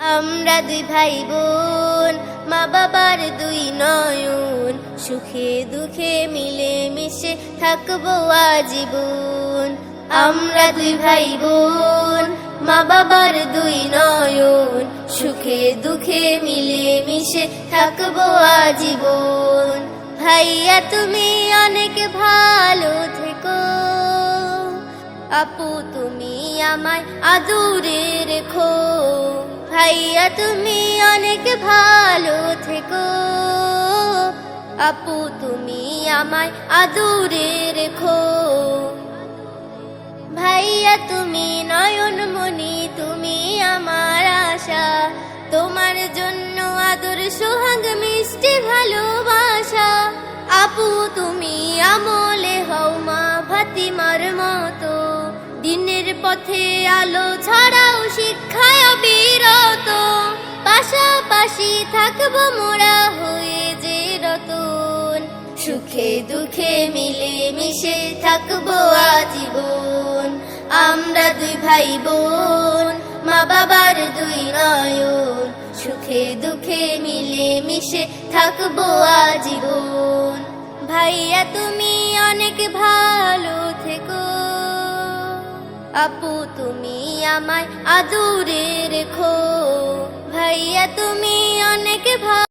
আমরা দুই ভাই বোন মা বাবার দুই নয়ন, সুখে দুঃখে মিলে মিশে থাকব আজীবন। আমরা দুই ভাই বোন মা বাবার দুই নয়ন, সুখে দুঃখে মিলে মিশে থাকব আজীবন। ভাইয়া, তুমি অনেক ভালো থেকো। আপু, তুমি আমায় আদুরে ভাইয়া তুমি অনেক ভালো থেকো। আপু, তুমি আমায় আদুরে রেখো। ভাইয়া, তুমি নয়নমণি, তুমি আমার আশা। তোমার জন্য আদর, সোহাগ, মিষ্টি, ভালোবাসা। আপু, তুমি আমলে হও মা ফাতিমার মতো। দিনের পথে আলো ছাড়াও পাশাপাশি থাকব মোরা হয়ে যে রতন। সুখে দুঃখে মিলে মিশে থাকব আজীবন। আমরা দুই ভাই বোন মা বাবার দুই নয়ন। সুখে দুঃখে মিলে মিশে থাকব আজীবন। ভাইয়া, তুমি অনেক ভালো থেকো। আপু, তুমি আমায় আদুরে রেখো। ভাইয়া, তুমি অনেক ভালো